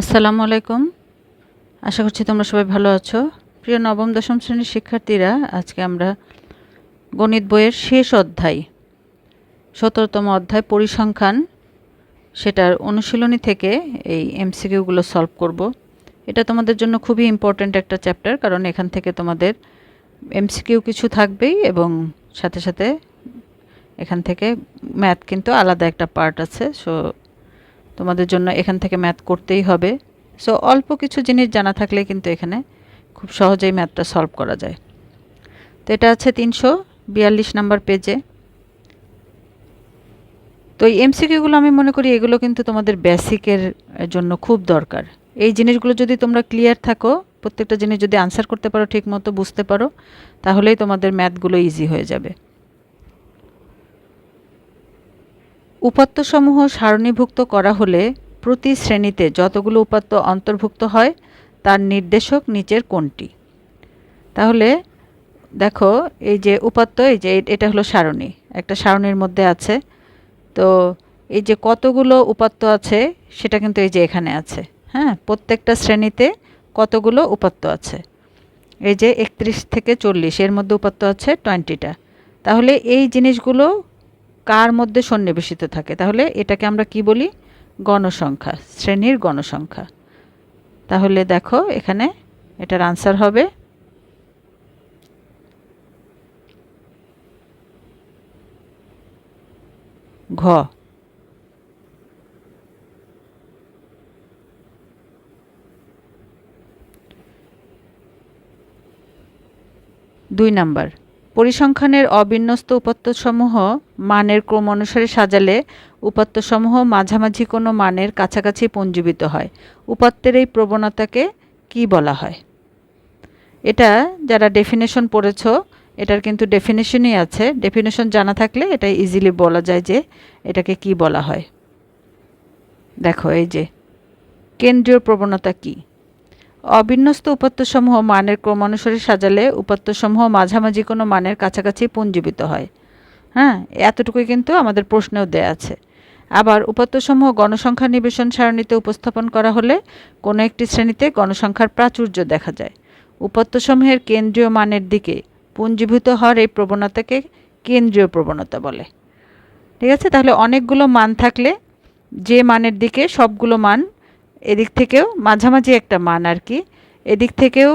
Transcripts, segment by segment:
আসসালামু আলাইকুম। আশা করছি তোমরা সবাই ভালো আছো। প্রিয় নবম, দশম শ্রেণির শিক্ষার্থীরা, আজকে আমরা গণিত বইয়ের শেষ অধ্যায়, সতেরোতম অধ্যায় পরিসংখ্যান, সেটার অনুশীলনী থেকে এই এমসিকিউগুলো সলভ করব। এটা তোমাদের জন্য খুবই ইম্পর্ট্যান্ট একটা চ্যাপ্টার কারণ এখান থেকে তোমাদের এমসিকিউ কিছু থাকবেই এবং সাথে সাথে এখান থেকে ম্যাথ কিন্তু আলাদা একটা পার্ট আছে। সো তোমাদের জন্য এখান থেকে ম্যাথ করতেই হবে। সো অল্প কিছু জিনিস জানা থাকলে কিন্তু এখানে খুব সহজেই ম্যাথটা সলভ করা যায়। তো এটা আছে তিনশো বিয়াল্লিশ নাম্বার পেজে। তো এই এমসিকিউগুলো আমি মনে করি এগুলো কিন্তু তোমাদের বেসিকের জন্য খুব দরকার। এই জিনিসগুলো যদি তোমরা ক্লিয়ার থাকো, প্রত্যেকটা জিনিস যদি আনসার করতে পারো ঠিক মতো বুঝতে পারো, তাহলেই তোমাদের ম্যাথগুলো ইজি হয়ে যাবে। উপাত্তসমূহ সারণীভুক্ত করা হলে প্রতি শ্রেণীতে যতগুলো উপাত্ত অন্তর্ভুক্ত হয়, তার নির্দেশক নিচের কোনটি? তাহলে দেখো, এই যে উপাত্ত, এই যে এটা হলো সারণী। একটা সারণীর মধ্যে আছে। তো এই যে কতগুলো উপাত্ত আছে, সেটা কিন্তু এই যে এখানে আছে। হ্যাঁ? প্রত্যেকটা শ্রেণীতে কতগুলো উপাত্ত আছে? এই যে একত্রিশ থেকে চল্লিশ, এর মধ্যে উপাত্ত আছে টোয়েন্টিটা। তাহলে এই জিনিসগুলো কার মধ্যে সন্নিবেশিত থাকে? তাহলে এটাকে আমরা কি বলি? গণসংখ্যা, শ্রেণির গণসংখ্যা। তাহলে দেখো, এখানে এটার আনসার হবে ঘ। দুই নাম্বার। পরিসংখ্যানের অবিন্যস্ত উপাত্তসমূহ মানের ক্রম অনুসারে সাজালে উপাত্তসমূহ মাঝামাঝি কোনো মানের কাছাকাছি পঞ্জীবিত হয়। উপাত্তের এই প্রবণতাকে কি বলা হয়? এটা যারা ডেফিনেশন পড়েছো, এটার কিন্তু ডেফিনেশনই আছে। ডেফিনেশন জানা থাকলে এটা ইজিলি বলা যায় যে এটাকে কি বলা হয়। দেখো এই যে, কেন্দ্রীয় প্রবণতা কী? অবিন্যস্ত উপাত্তসমূহ মানের ক্রমানুসারে সাজালে উপাত্তসমূহ মাঝামাঝি কোনো মানের কাছাকাছি পুঞ্জীবিত হয়। হ্যাঁ এতটুকুই কিন্তু আমাদের প্রশ্নেও দেয়া আছে। আবার উপাত্তসমূহ গণসংখ্যা নিবেশন সারণীতে উপস্থাপন করা হলে কোনো একটি শ্রেণীতে গণসংখ্যার প্রাচুর্য দেখা যায়। উপাত্তসমূহের কেন্দ্রীয় মানের দিকে পুঞ্জীভূত হওয়ার এই প্রবণতাকে কেন্দ্রীয় প্রবণতা বলে। ঠিক আছে? তাহলে অনেকগুলো মান থাকলে যে মানের দিকে সবগুলো মান এদিক থেকেও মাঝামাঝি একটা মান আর কি। এদিক থেকেও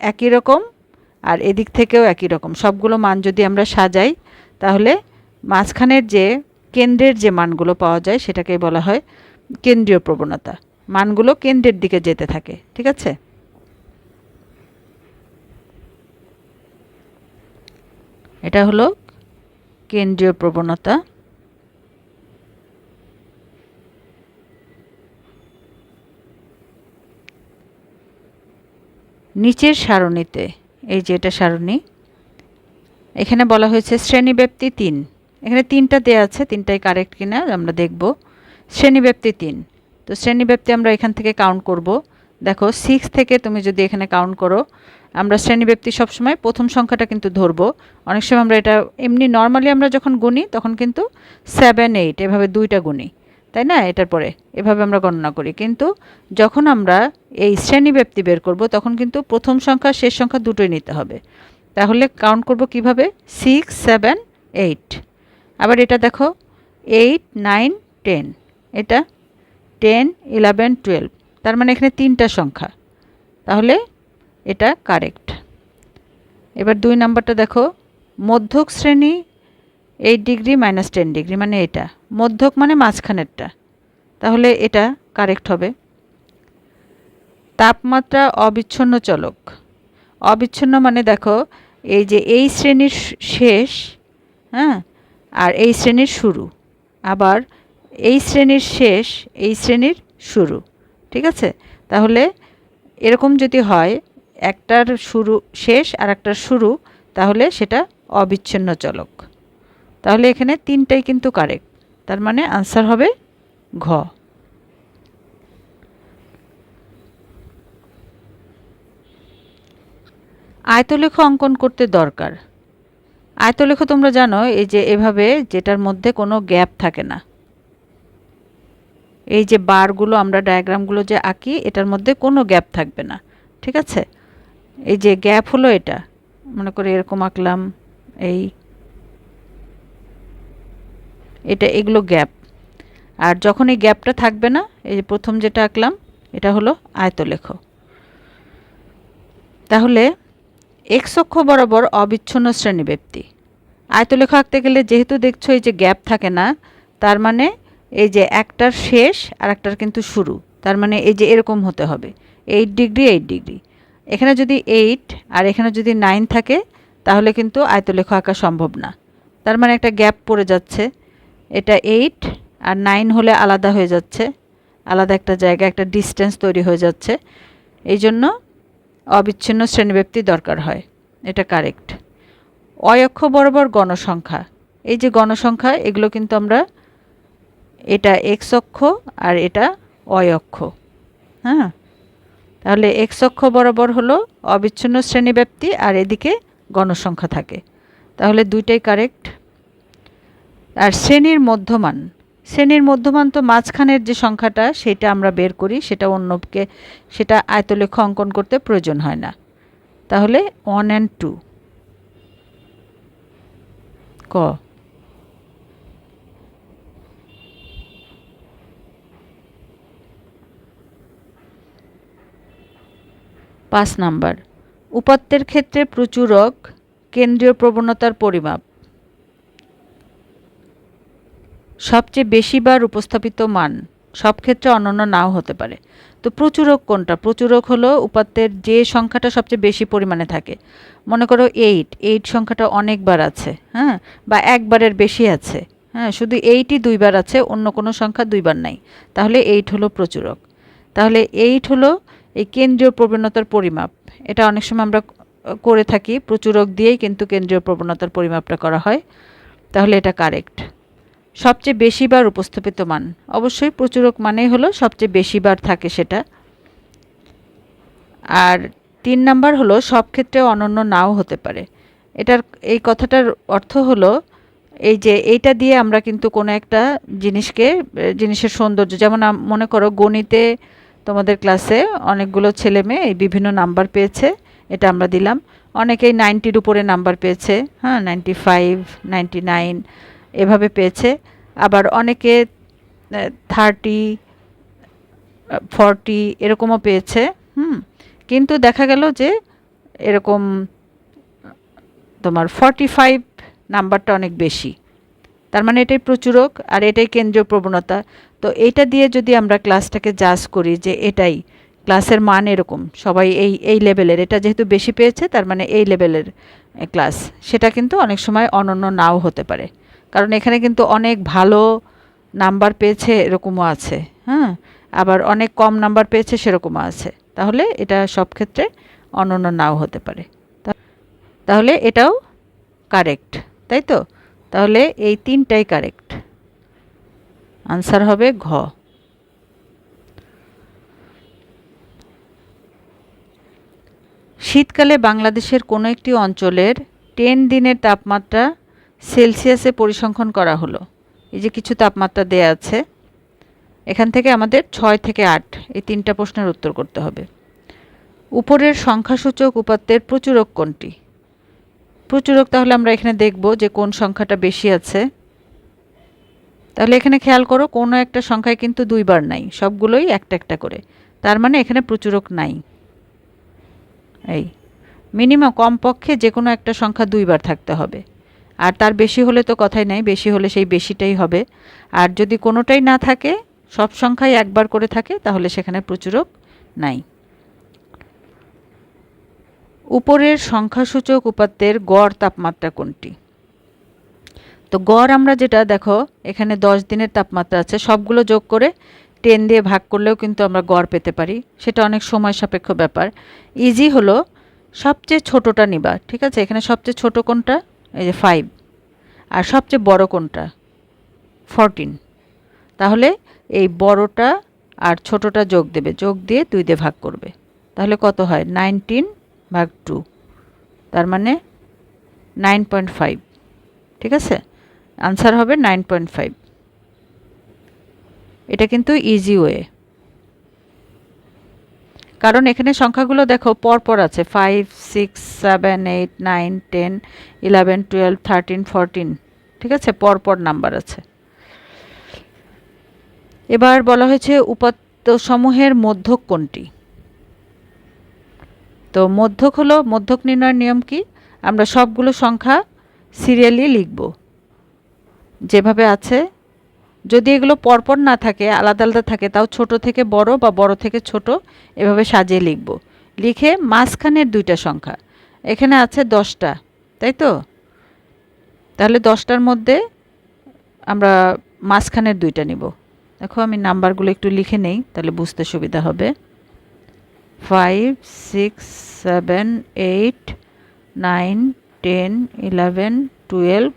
একই রকম আর এদিক থেকেও একই রকম। সবগুলো মান যদি আমরা সাজাই, তাহলে মাঝখানের যে কেন্দ্রের যে মানগুলো পাওয়া যায়, সেটাকেই বলা হয় কেন্দ্রীয় প্রবণতা। মানগুলো কেন্দ্রের দিকে যেতে থাকে, ঠিক আছে? এটা হলো কেন্দ্রীয় প্রবণতা। নিচের সারণীতে, এই যে এটা সারণী, এখানে বলা হয়েছে শ্রেণীব্যাপ্তি তিন। এখানে তিনটা দেওয়া আছে, তিনটাই কারেক্ট কিনা আমরা দেখব। শ্রেণীব্যাপ্তি তিন। তো শ্রেণীব্যাপ্তি আমরা এখান থেকে কাউন্ট করব। দেখো সিক্স থেকে তুমি যদি এখানে কাউন্ট করো, আমরা শ্রেণীব্যাপ্তি সবসময় প্রথম সংখ্যাটা কিন্তু ধরবো। অনেক সময় আমরা এটা, এমনি নর্মালি আমরা যখন গুনি, তখন কিন্তু সেভেন এইট এভাবে দুইটা গুনি। তাই না? এটার পরে এভাবে আমরা গণনা করি। কিন্তু যখন আমরা এই শ্রেণীব্যাপ্তি বের করব, তখন কিন্তু প্রথম সংখ্যা, শেষ সংখ্যা দুটোই নিতে হবে। তাহলে কাউন্ট করব কীভাবে? সিক্স সেভেন এইট আবার এটা দেখো এইট নাইন টেন এটা টেন ইলেভেন টুয়েলভ তার মানে এখানে তিনটা সংখ্যা। তাহলে এটা কারেক্ট এবার দুই নাম্বারটা দেখো, মধ্যক শ্রেণি eight degree minus ten degree মানে এটা। মধ্যক মানে মাঝখানেরটা। তাহলে এটা কারেক্ট হবে। তাপমাত্রা অবিচ্ছন্ন চলক। অবিচ্ছিন্ন মানে দেখো, এই যে এই শ্রেণির শেষ হ্যাঁ আর এই শ্রেণির শুরু। আবার এই শ্রেণির শেষ, এই শ্রেণির শুরু। ঠিক আছে? তাহলে এরকম যদি হয়, একটার শুরু শেষ আর একটার শুরু, তাহলে সেটা অবিচ্ছিন্ন চলক। তাহলে এখানে তিনটাই কিন্তু কারেক্ট তার মানে আনসার হবে ঘ। আয়তলেখ অঙ্কন করতে দরকার। আয়তলেখ তোমরা জানো, এই যে এভাবে যেটার মধ্যে কোনো গ্যাপ থাকে না। এই যে বারগুলো আমরা ডায়াগ্রামগুলো যে আঁকি, এটার মধ্যে কোনো গ্যাপ থাকবে না। ঠিক আছে? এই যে গ্যাপ হলো এটা। মনে করে এরকম আঁকলাম, এই এটা, এগুলো গ্যাপ। আর যখন এই গ্যাপটা থাকবে না, এই যে প্রথম যেটা আঁকলাম, এটা হলো আয়তলেখ। তাহলে এক্স অক্ষ বরাবর অবিচ্ছন্ন শ্রেণীব্যক্তি আয়তলেখ আঁকতে গেলে যেহেতু দেখছ এই যে গ্যাপ থাকে না, তার মানে এই যে একটার শেষ আর একটার কিন্তু শুরু, তার মানে এই যে এরকম হতে হবে। এইট ডিগ্রি এইট ডিগ্রি এখানে যদি এইট আর এখানে যদি নাইন থাকে, তাহলে কিন্তু আয়তলেখ আঁকা সম্ভব না। তার মানে একটা গ্যাপ পড়ে যাচ্ছে। এটা এইট আর নাইন হলে আলাদা হয়ে যাচ্ছে। আলাদা একটা জায়গা একটা ডিস্টেন্স তৈরি হয়ে যাচ্ছে। এই জন্য অবিচ্ছিন্ন শ্রেণীব্যক্তি দরকার হয়। এটা কারেক্ট অয়ক্ষ বরাবর গণসংখ্যা। এই যে গণসংখ্যা, এগুলো কিন্তু আমরা এটা এক্স অক্ষ আর এটা অয় অক্ষ। হ্যাঁ? তাহলে এক্স অক্ষ বরাবর হলো অবিচ্ছিন্ন শ্রেণীব্যাপ্তি আর এদিকে গণসংখ্যা থাকে। তাহলে দুইটাই কারেক্ট আর শ্রেণির মধ্যমান। শ্রেণির মধ্যমান তো মাঝখানের যে সংখ্যাটা, সেটা আমরা বের করি, সেটা অন্যকে, সেটা আয়তলেখ অঙ্কন করতে প্রয়োজন হয় না। তাহলে ওয়ান অ্যান্ড টু ক? পাঁচ নাম্বার। উপাত্তের ক্ষেত্রে প্রচুরক, কেন্দ্রীয় প্রবণতার পরিমাপ। সবচেয়ে বেশিবার উপস্থাপিত মান সব ক্ষেত্রে অনন্য নাও হতে পারে। তো প্রচুরক কোনটা? প্রচুরক হলো উপাত্তের যে সংখ্যাটা সবচেয়ে বেশি পরিমাণে থাকে। মনে করো এইট এইট সংখ্যাটা অনেকবার আছে হ্যাঁ? বা একবারের বেশি আছে হ্যাঁ? শুধু এইটই দুইবার আছে, অন্য কোনো সংখ্যা দুইবার নাই। তাহলে এইট হলো প্রচুরক। তাহলে এইট হলো এই কেন্দ্রীয় প্রবণতার পরিমাপ। এটা অনেক সময় আমরা করে থাকি, প্রচুরক দিয়েই কিন্তু কেন্দ্রীয় প্রবণতার পরিমাপটা করা হয়। তাহলে এটা কারেক্ট সবচেয়ে বেশিবার উপস্থাপিত মান। অবশ্যই প্রচুরক মানেই হলো সবচেয়ে বেশিবার থাকে সেটা। আর তিন নাম্বার হলো সব ক্ষেত্রে অনন্য নাও হতে পারে। এটার, এই কথাটার অর্থ হলো এই যে এইটা দিয়ে আমরা কিন্তু কোনো একটা জিনিসকে, জিনিসের সৌন্দর্য, যেমন মনে করো গণিতে তোমাদের ক্লাসে অনেকগুলো ছেলে মেয়ে এই বিভিন্ন নাম্বার পেয়েছে, এটা আমরা দিলাম। অনেকেই নাইনটির উপরে নাম্বার পেয়েছে হ্যাঁ নাইনটি ফাইভ নাইনটি নাইন এভাবে পেয়েছে। আবার অনেকে থার্টি ফর্টি এরকমও পেয়েছে, হুম। কিন্তু দেখা গেল যে এরকম, তোমার ফর্টি ফাইভ নাম্বারটা অনেক বেশি। তার মানে এটাই প্রচুরক আর এটাই কেন্দ্রীয় প্রবণতা। তো এটা দিয়ে যদি আমরা ক্লাসটাকে জাজ করি যে এটাই ক্লাসের মান এরকম, সবাই এই এই লেভেলের এটা যেহেতু বেশি পেয়েছে, তার মানে এই লেভেলের ক্লাস সেটা কিন্তু অনেক সময় অনন্য নাও হতে পারে। কারণ এখানে কিন্তু অনেক ভালো নাম্বার পেয়েছে এরকমও আছে হ্যাঁ? আবার অনেক কম নাম্বার পেয়েছে সেরকমও আছে। তাহলে এটা সব ক্ষেত্রে অনন্য নাও হতে পারে। তাহলে এটাও কারেক্ট তাই তো? তাহলে এই তিনটাই কারেক্ট আনসার হবে ঘ। শীতকালে বাংলাদেশের কোনো একটি অঞ্চলের টেন দিনের তাপমাত্রা সেলসিয়াসে পরিসংখ্যান করা হলো। এই যে কিছু তাপমাত্রা দেয়া আছে, এখান থেকে আমাদের ছয় থেকে আট, এই তিনটা প্রশ্নের উত্তর করতে হবে। উপরের সংখ্যাসূচক উপাত্তের প্রচুরক কোনটি? প্রচুরক তাহলে আমরা এখানে দেখব যে কোন সংখ্যাটা বেশি আছে। তাহলে এখানে খেয়াল করো, কোনো একটা সংখ্যায় কিন্তু দুইবার নাই, সবগুলোই একটা একটা করে। তার মানে এখানে প্রচুরক নাই। এই, মিনিমাম কমপক্ষে যে কোনো একটা সংখ্যা দুইবার থাকতে হবে। আর তার বেশি হলে তো কথাই নাই, বেশি হলে সেই বেশিটাই হবে। আর যদি কোনোটাই না থাকে, সব সংখ্যাই একবার করে থাকে, তাহলে সেখানে প্রচুরক নাই। উপরের সংখ্যাসূচক উপাত্তের গড় তাপমাত্রা কোনটি? তো গড় আমরা যেটা, দেখো, এখানে দশ দিনের তাপমাত্রা আছে, সবগুলো যোগ করে টেন দিয়ে ভাগ করলেও কিন্তু আমরা গড় পেতে পারি। সেটা অনেক সময় সাপেক্ষ ব্যাপার। ইজি হলো সবচেয়ে ছোটোটা নিবা, ঠিক আছে? এখানে সবচেয়ে ছোট কোনটা? এই যে ফাইভ আর সবচেয়ে বড় কোনটা? ফরটিন তাহলে এই বড়টা আর ছোটটা যোগ দেবে। যোগ দিয়ে দুই দিয়ে ভাগ করবে। তাহলে কত হয়? নাইনটিন ভাগ টু তার মানে নাইন পয়েন্ট ফাইভ ঠিক আছে? আনসার হবে নাইন পয়েন্ট ফাইভ এটা কিন্তু ইজি ওয়ে কারণ এখানে সংখ্যাগুলো দেখো, পরপর আছে five six seven eight nine ten eleven twelve thirteen fourteen ঠিক আছে? পরপর নাম্বার আছে। এবার বলা হয়েছে উপাত্তসমূহের মধ্যক কোনটি? তো মধ্যক হলো, মধ্যক নির্ণয়ের নিয়ম কি? আমরা সবগুলো সংখ্যা সিরিয়ালি লিখব। যেভাবে আছে যদি এগুলো পরপর না থাকে, আলাদা আলাদা থাকে, তাও ছোট থেকে বড় বা বড় থেকে ছোট, এভাবে সাজিয়ে লিখব। লিখে মাঝখানের দুইটা সংখ্যা। এখানে আছে দশটা, তাই তো? তাহলে দশটার মধ্যে আমরা মাঝখানের দুইটা নিব। দেখো আমি নাম্বারগুলো একটু লিখে নেই, তাহলে বুঝতে সুবিধা হবে। Five six seven eight nine ten eleven twelve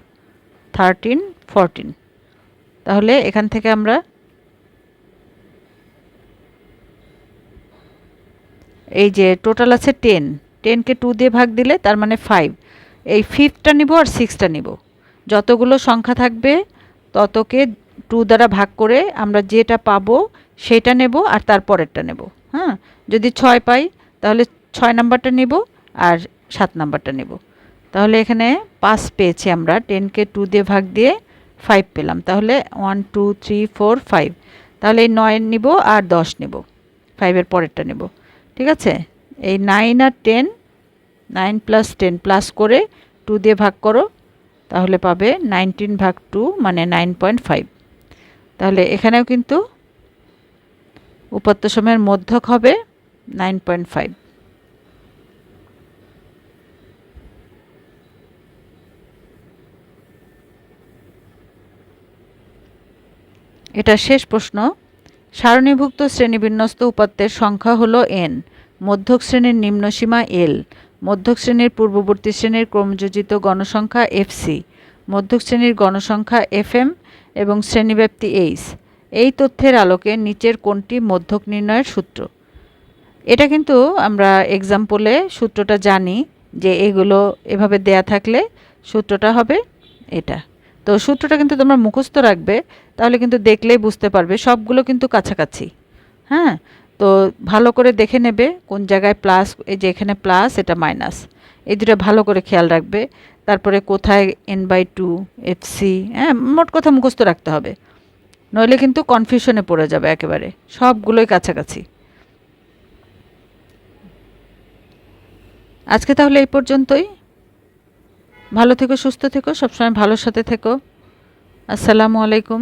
thirteen fourteen তাহলে এখান থেকে আমরা এই যে টোটাল আছে টেন টেনকে টু দিয়ে ভাগ দিলে তার মানে ফাইভ এই ফিফথটা নিব আর সিক্সটা নিব। যতগুলো সংখ্যা থাকবে, ততকে টু দ্বারা ভাগ করে আমরা যেটা পাবো সেটা নেব আর তারপরেরটা নেব। হ্যাঁ? যদি ছয় পাই, তাহলে ছয় নাম্বারটা নেব আর সাত নাম্বারটা নেব। তাহলে এখানে পাঁচ পেয়েছি আমরা। টেনকে টু দিয়ে ভাগ দিয়ে ফাইভ পেলাম। তাহলে one two three four five তাহলে এই নয় নিব আর দশ নেব। ফাইভের পরেরটা নেব। ঠিক আছে? এই নাইন আর ten nine plus ten plus করে টু দিয়ে ভাগ করো। তাহলে পাবে নাইনটিন ভাগ টু মানে নাইন পয়েন্ট ফাইভ তাহলে এখানেও কিন্তু উপাত্ত সময়ের মধ্যক হবে নাইন পয়েন্ট ফাইভ এটা শেষ প্রশ্ন। সারণীভুক্ত শ্রেণীবিন্যস্ত উপাত্তের সংখ্যা হলো এন মধ্যক শ্রেণির নিম্নসীমা এল মধ্যক শ্রেণির পূর্ববর্তী শ্রেণির ক্রমযোজিত গণসংখ্যা এফসি মধ্যক শ্রেণির গণসংখ্যা এফএম এবং শ্রেণীব্যাপ্তি এইচ এই তথ্যের আলোকে নিচের কোনটি মধ্যক নির্ণয়ের সূত্র? এটা কিন্তু আমরা এক্সাম্পলে সূত্রটা জানি যে এগুলো এভাবে দেয়া থাকলে সূত্রটা হবে এটা। তো সূত্রটা কিন্তু তোমরা মুখস্থ রাখবে তাহলে কিন্তু দেখলেই বুঝতে পারবে। সবগুলো কিন্তু কাছাকাছি। হ্যাঁ? তো ভালো করে দেখে নেবে কোন জায়গায় প্লাস, এই যে এখানে প্লাস, এটা মাইনাস। এই দুটো ভালো করে খেয়াল রাখবে। তারপরে কোথায় N by two F C হ্যাঁ মোট কথা মুখস্থ রাখতে হবে। নইলে কিন্তু কনফিউশনে পড়ে যাবে একেবারে। সবগুলোই কাছাকাছি। আজকে তাহলে এই পর্যন্তই। ভালো থেকো, সুস্থ থেকো, সবসময় ভালোর সাথে থেকো। আসসালামু আলাইকুম।